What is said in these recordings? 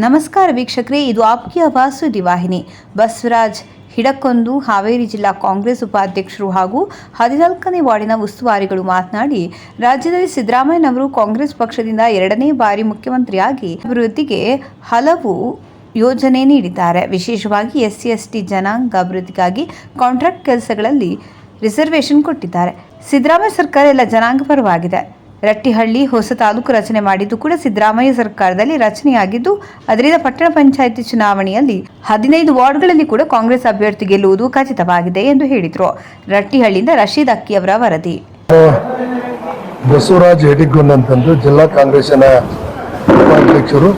ನಮಸ್ಕಾರ ವೀಕ್ಷಕರೇ, ಇದು ಆಪ್ಕಿ ವಾಸುದಿ ಸುದ್ದಿವಾಹಿನಿ ಬಸವರಾಜ್ ಹಿಡಕೊಂದು ಹಾವೇರಿ ಜಿಲ್ಲಾ ಕಾಂಗ್ರೆಸ್ ಉಪಾಧ್ಯಕ್ಷರು ಹಾಗೂ ಹದಿನಾಲ್ಕನೇ ವಾರ್ಡಿನ ಉಸ್ತುವಾರಿಗಳು ಮಾತನಾಡಿ, ರಾಜ್ಯದಲ್ಲಿ ಸಿದ್ದರಾಮಯ್ಯನವರು ಕಾಂಗ್ರೆಸ್ ಪಕ್ಷದಿಂದ ಎರಡನೇ ಬಾರಿ ಮುಖ್ಯಮಂತ್ರಿಯಾಗಿ ಅಭಿವೃದ್ಧಿಗೆ ಹಲವು ಯೋಜನೆ ನೀಡಿದ್ದಾರೆ. ವಿಶೇಷವಾಗಿ ಎಸ್ಸಿ, ಎಸ್ಟಿ ಜನಾಂಗ ಅಭಿವೃದ್ಧಿಗಾಗಿ ಕಾಂಟ್ರಾಕ್ಟ್ ಕೆಲಸಗಳಲ್ಲಿ ರಿಸರ್ವೇಷನ್ ಕೊಟ್ಟಿದ್ದಾರೆ. ಸಿದ್ದರಾಮಯ್ಯ ಸರ್ಕಾರ ಎಲ್ಲ ಜನಾಂಗ ಪರವಾಗಿದೆ. ರಟ್ಟಿಹಳ್ಳಿ ಹೊಸ ತಾಲೂಕು ರಚನೆ ಮಾಡಿದ್ದು ಕೂಡ ಸಿದ್ದರಾಮಯ್ಯ ಸರ್ಕಾರದಲ್ಲಿ ರಚನೆಯಾಗಿದ್ದು, ಅದರಿಂದ ಪಟ್ಟಣ ಪಂಚಾಯಿತಿ ಚುನಾವಣೆಯಲ್ಲಿ ಹದಿನೈದು ವಾರ್ಡ್ಗಳಲ್ಲಿ ಕೂಡ ಕಾಂಗ್ರೆಸ್ ಅಭ್ಯರ್ಥಿ ಗೆಲ್ಲುವುದು ಖಚಿತವಾಗಿದೆ ಎಂದು ಹೇಳಿದರು. ರಟ್ಟಿಹಳ್ಳಿಯಿಂದ ರಶೀದ್ ಅಕ್ಕಿ ಅವರ ವರದಿ. ಬಸವರಾಜ್ ಹೆಡಿಗುನ್ ಅಂತಂದು ಜಿಲ್ಲಾ ಕಾಂಗ್ರೆಸ್ನ ಉಪಾಧ್ಯಕ್ಷರು.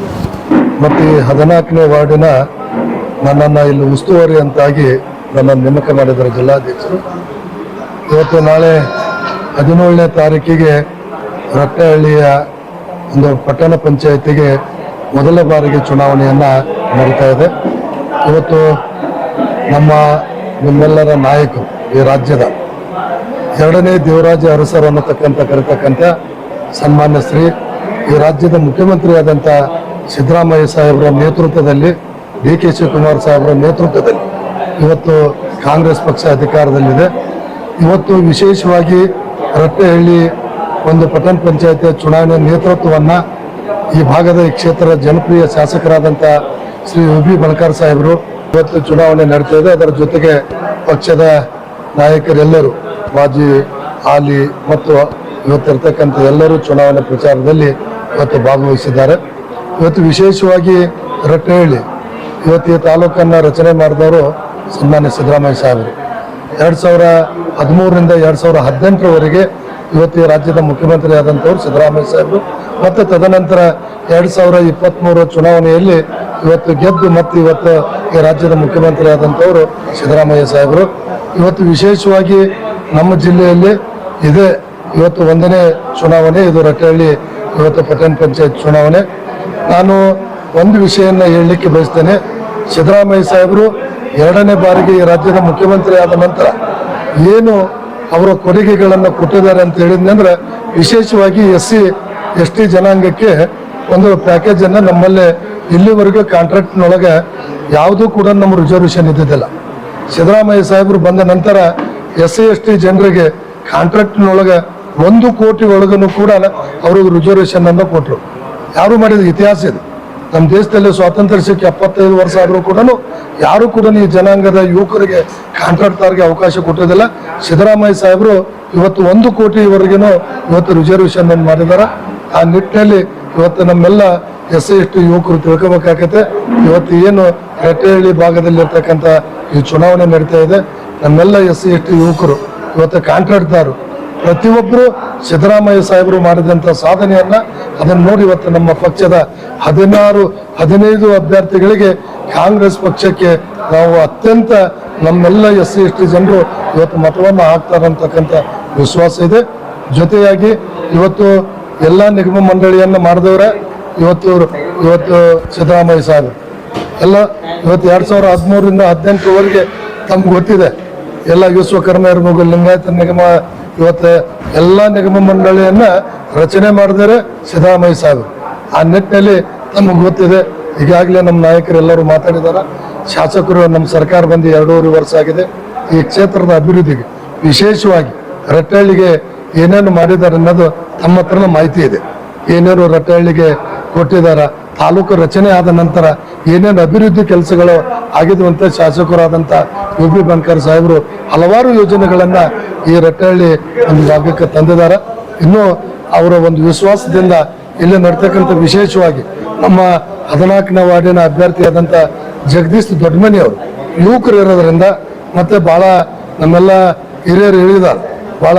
ಮತ್ತು ಹದಿನಾಲ್ಕನೇ ವಾರ್ಡಿನ ನನ್ನನ್ನು ಇಲ್ಲಿ ಉಸ್ತುವಾರಿ ಅಂತಾಗಿ ನನ್ನನ್ನು ನೇಮಕ ಮಾಡಿದ್ದಾರೆ ಜಿಲ್ಲಾಧ್ಯಕ್ಷರು. ಇವತ್ತು ನಾಳೆ ಹದಿನೇಳನೇ ತಾರೀಕಿಗೆ ರಟ್ಟಹಳ್ಳಿಯ ಒಂದು ಪಟ್ಟಣ ಪಂಚಾಯತಿಗೆ ಮೊದಲ ಬಾರಿಗೆ ಚುನಾವಣೆಯನ್ನು ನಡೀತಾ ಇದೆ. ಇವತ್ತು ನಮ್ಮ ನಿಮ್ಮೆಲ್ಲರ ನಾಯಕರು ಈ ರಾಜ್ಯದ ಎರಡನೇ ದೇವರಾಜ ಅರಸರು ಅನ್ನತಕ್ಕಂಥ, ಕರೆತಕ್ಕಂಥ ಸನ್ಮಾನ್ಯ ಶ್ರೀ ಈ ರಾಜ್ಯದ ಮುಖ್ಯಮಂತ್ರಿಯಾದಂಥ ಸಿದ್ದರಾಮಯ್ಯ ಸಾಹೇಬರ ನೇತೃತ್ವದಲ್ಲಿ ಡಿ ಕೆ ಶಿವಕುಮಾರ್ ಸಾಹೇಬರ ನೇತೃತ್ವದಲ್ಲಿ ಇವತ್ತು ಕಾಂಗ್ರೆಸ್ ಪಕ್ಷ ಅಧಿಕಾರದಲ್ಲಿದೆ. ಇವತ್ತು ವಿಶೇಷವಾಗಿ ರಟ್ಟೆಹಳ್ಳಿ ಒಂದು ಪಟ್ಟಣ ಪಂಚಾಯತಿಯ ಚುನಾವಣೆ ನೇತೃತ್ವವನ್ನು ಈ ಭಾಗದ ಈ ಕ್ಷೇತ್ರದ ಜನಪ್ರಿಯ ಶಾಸಕರಾದಂಥ ಶ್ರೀ ಯು ಬಿ ಬಣಕಾರ್ ಸಾಹೇಬರು ಇವತ್ತು ಚುನಾವಣೆ ನಡೀತಾ ಇದೆ. ಅದರ ಜೊತೆಗೆ ಪಕ್ಷದ ನಾಯಕರೆಲ್ಲರೂ ಮಾಜಿ ಹಾಲಿ ಮತ್ತು ಇವತ್ತಿರ್ತಕ್ಕಂಥ ಎಲ್ಲರೂ ಚುನಾವಣೆ ಪ್ರಚಾರದಲ್ಲಿ ಇವತ್ತು ಭಾಗವಹಿಸಿದ್ದಾರೆ. ಇವತ್ತು ವಿಶೇಷವಾಗಿ ರಟ್ಟಹಳ್ಳಿ ಇವತ್ತು ಈ ತಾಲೂಕನ್ನು ರಚನೆ ಮಾಡಿದವರು ಸನ್ಮಾನ್ಯ ಸಿದ್ದರಾಮಯ್ಯ ಸಾಹೇಬರು. ಎರಡು ಸಾವಿರ ಹದಿಮೂರರಿಂದ ಎರಡು ಸಾವಿರ ಹದಿನೆಂಟರವರೆಗೆ ಇವತ್ತು ರಾಜ್ಯದ ಮುಖ್ಯಮಂತ್ರಿ ಆದಂಥವ್ರು ಸಿದ್ದರಾಮಯ್ಯ ಸಾಹೇಬರು. ಮತ್ತು ತದನಂತರ ಎರಡು ಸಾವಿರ ಇಪ್ಪತ್ತ್ಮೂರು ಚುನಾವಣೆಯಲ್ಲಿ ಇವತ್ತು ಗೆದ್ದು ಮತ್ತು ಇವತ್ತು ಈ ರಾಜ್ಯದ ಮುಖ್ಯಮಂತ್ರಿ ಆದಂಥವರು ಸಿದ್ದರಾಮಯ್ಯ ಸಾಹೇಬರು. ಇವತ್ತು ವಿಶೇಷವಾಗಿ ನಮ್ಮ ಜಿಲ್ಲೆಯಲ್ಲಿ ಇದೇ ಇವತ್ತು ಒಂದನೇ ಚುನಾವಣೆ. ಇದು ರಟ್ಟಹಳ್ಳಿ ಇವತ್ತು ಪಟ್ಟಣ ಪಂಚಾಯತ್ ಚುನಾವಣೆ. ನಾನು ಒಂದು ವಿಷಯನ ಹೇಳಲಿಕ್ಕೆ ಬಯಸ್ತೇನೆ. ಸಿದ್ದರಾಮಯ್ಯ ಸಾಹೇಬರು ಎರಡನೇ ಬಾರಿಗೆ ಈ ರಾಜ್ಯದ ಮುಖ್ಯಮಂತ್ರಿ ಆದ ನಂತರ ಏನು ಅವರ ಕೊಡುಗೆಗಳನ್ನು ಕೊಟ್ಟಿದ್ದಾರೆ ಅಂತ ಹೇಳಿದ್ನಂದ್ರೆ ವಿಶೇಷವಾಗಿ ಎಸ್ ಸಿ, ಎಸ್ ಟಿ ಜನಾಂಗಕ್ಕೆ ಒಂದು ಪ್ಯಾಕೇಜನ್ನು ನಮ್ಮಲ್ಲಿ ಇಲ್ಲಿವರೆಗೂ ಕಾಂಟ್ರಾಕ್ಟ್ನೊಳಗೆ ಯಾವುದೂ ಕೂಡ ನಮ್ಮ ರಿಸರ್ವೇಷನ್ ಇದ್ದಿದ್ದಿಲ್ಲ. ಸಿದ್ದರಾಮಯ್ಯ ಸಾಹೇಬರು ಬಂದ ನಂತರ ಎಸ್ ಸಿ, ಎಸ್ ಟಿ ಜನರಿಗೆ ಕಾಂಟ್ರಾಕ್ಟ್ನೊಳಗೆ ಒಂದು ಕೋಟಿ ಒಳಗೂ ಕೂಡ ಅವ್ರಿಗೆ ರಿಸರ್ವೇಷನ್ ಅನ್ನು ಕೊಟ್ಟರು ಯಾರು ಮಾಡಿದ ಇತಿಹಾಸ ಇದು? ನಮ್ಮ ದೇಶದಲ್ಲಿ ಸ್ವಾತಂತ್ರ್ಯ ಸಿಕ್ಕಿ ಎಪ್ಪತ್ತೈದು ವರ್ಷ ಆದರೂ ಕೂಡ ಯಾರು ಕೂಡ ಈ ಜನಾಂಗದ ಯುವಕರಿಗೆ ಕಾಂಟ್ರಾಕ್ಟರ್ಗೆ ಅವಕಾಶ ಕೊಟ್ಟಿದ್ದಿಲ್ಲ. ಸಿದ್ದರಾಮಯ್ಯ ಸಾಹೇಬರು ಇವತ್ತು ಒಂದು ಕೋಟಿವರೆಗೂ ಇವತ್ತು ರಿಸರ್ವೇಷನ್ ಅನ್ನು ಮಾಡಿದ್ದಾರೆ ಆ ನಿಟ್ಟಿನಲ್ಲಿ ಇವತ್ತು ನಮ್ಮೆಲ್ಲ ಎಸ್ ಸಿ ಎಸ್ ಟಿ ಯುವಕರು ತಿಳ್ಕೋಬೇಕಾಗತ್ತೆ. ಇವತ್ತು ಏನು ರೆಟ್ಟಹಳ್ಳಿ ಭಾಗದಲ್ಲಿರ್ತಕ್ಕಂಥ ಈ ಚುನಾವಣೆ ನಡೀತಾ ಇದೆ. ನಮ್ಮೆಲ್ಲ ಎಸ್ ಸಿ ಎಸ್ ಟಿ ಯುವಕರು ಇವತ್ತು ಕಾಂಟ್ರಾಕ್ಟ್ದಾರು ಪ್ರತಿಯೊಬ್ಬರು ಸಿದ್ದರಾಮಯ್ಯ ಸಾಹೇಬರು ಮಾಡಿದಂಥ ಸಾಧನೆಯನ್ನ ಅದನ್ನು ನೋಡಿ ಇವತ್ತು ನಮ್ಮ ಪಕ್ಷದ ಹದಿನಾರು, ಹದಿನೈದು ಅಭ್ಯರ್ಥಿಗಳಿಗೆ ಕಾಂಗ್ರೆಸ್ ಪಕ್ಷಕ್ಕೆ ನಾವು ಅತ್ಯಂತ ನಮ್ಮೆಲ್ಲ ಎಸ್ ಸಿ, ಎಸ್ ಟಿ ಜನರು ಇವತ್ತು ಮತವನ್ನು ಹಾಕ್ತಾರೆ ಅಂತಕ್ಕಂಥ ವಿಶ್ವಾಸ ಇದೆ. ಜೊತೆಯಾಗಿ ಇವತ್ತು ಎಲ್ಲ ನಿಗಮ ಮಂಡಳಿಯನ್ನು ಮಾಡಿದವರೇ ಇವತ್ತು ಇವತ್ತು ಸಿದ್ದರಾಮಯ್ಯ ಸಾಹೇಬರು. ಎಲ್ಲ ಇವತ್ತು ಎರಡು ಸಾವಿರದ ಹದಿಮೂರರಿಂದ ಹದಿನೆಂಟರವರೆಗೆ ತಮ್ಗೆ ಗೊತ್ತಿದೆ. ಎಲ್ಲ ವಿಶ್ವಕರ್ಮ ಇರ್ಬೋದು ಲಿಂಗಾಯತ ನಿಗಮ ಇವತ್ತು ಎಲ್ಲ ನಿಗಮ ಮಂಡಳಿಯನ್ನ ರಚನೆ ಮಾಡಿದರೆ ಸಿದ್ದರಾಮಯ್ಯ ಸಾಹೇಬರು ಆ ನಿಟ್ಟಿನಲ್ಲಿ ನಮಗೆ ಗೊತ್ತಿದೆ, ಈಗಾಗಲೇ ನಮ್ಮ ನಾಯಕರೆಲ್ಲರೂ ಮಾತಾಡಿದ್ದಾರೆ. ಶಾಸಕರು ನಮ್ಮ ಸರ್ಕಾರ ಬಂದು ಎರಡೂವರೆ ವರ್ಷ ಆಗಿದೆ. ಈ ಕ್ಷೇತ್ರದ ಅಭಿವೃದ್ಧಿಗೆ ವಿಶೇಷವಾಗಿ ರಟ್ಟಹಳ್ಳಿಗೆ ಏನೇನು ಮಾಡಿದ್ದಾರೆ ಅನ್ನೋದು ತಮ್ಮ ಹತ್ರನ ಮಾಹಿತಿ ಇದೆ. ಏನೇನು ರಟ್ಟಹಳ್ಳಿಗೆ ಕೊಟ್ಟಿದ್ದಾರ ತಾಲೂಕು ರಚನೆ ಆದ ನಂತರ ಏನೇನು ಅಭಿವೃದ್ಧಿ ಕೆಲಸಗಳು ಆಗಿದ್ವು ಅಂತ ಶಾಸಕರಾದಂಥ ಯು ಬಿ ಬನ್ಕರ್ ಸಾಹೇಬರು ಹಲವಾರು ಯೋಜನೆಗಳನ್ನು ಈ ರಟ್ಟಹಳ್ಳಿ ಒಂದು ಭಾಗಕ್ಕೆ ತಂದಿದ್ದಾರೆ. ಇನ್ನು ಅವರ ಒಂದು ವಿಶ್ವಾಸದಿಂದ ಇಲ್ಲಿ ನಡ್ತಕ್ಕಂಥ ವಿಶೇಷವಾಗಿ ನಮ್ಮ ಹದಿನಾಲ್ಕನೇ ವಾರ್ಡಿನ ಅಭ್ಯರ್ಥಿಯಾದಂಥ ಜಗದೀಶ್ ದೊಡ್ಡಮನಿ ಅವರು ಯುವಕರು ಇರೋದ್ರಿಂದ ಮತ್ತೆ ಬಹಳ ನಮ್ಮೆಲ್ಲ ಹಿರಿಯರು ಹೇಳಿದ್ದಾರೆ. ಭಾಳ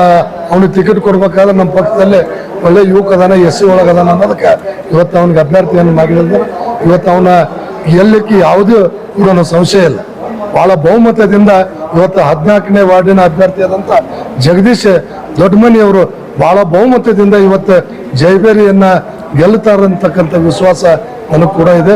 ಅವನಿಗೆ ಟಿಕೆಟ್ ಕೊಡ್ಬೇಕಾದ್ರೆ ನಮ್ಮ ಪಕ್ಷದಲ್ಲಿ ಒಳ್ಳೆ ಯುವಕ ಅದಾನ, ಎಸ್ ಸಿ ಒಳಗದಾನ ಅನ್ನೋದಕ್ಕೆ ಇವತ್ತು ಅವನಿಗೆ ಅಭ್ಯರ್ಥಿಯನ್ನು ಮಾಡಿದ್ರೆ ಇವತ್ತು ಅವನ ಗೆಲ್ಲಕ್ಕೆ ಯಾವುದೇ ಕೂಡ ಸಂಶಯ ಇಲ್ಲ. ಬಹಳ ಬಹುಮತದಿಂದ ಇವತ್ತು ಹದಿನಾಲ್ಕನೇ ವಾರ್ಡಿನ ಅಭ್ಯರ್ಥಿಯಾದಂಥ ಜಗದೀಶ್ ದೊಡ್ಡಮನಿ ಅವರು ಬಹಳ ಬಹುಮತದಿಂದ ಇವತ್ತು ಜಯಬೇರಿಯನ್ನು ಗೆಲ್ತಾರಂತಕ್ಕಂಥ ವಿಶ್ವಾಸ ನನಗೆ ಕೂಡ ಇದೆ.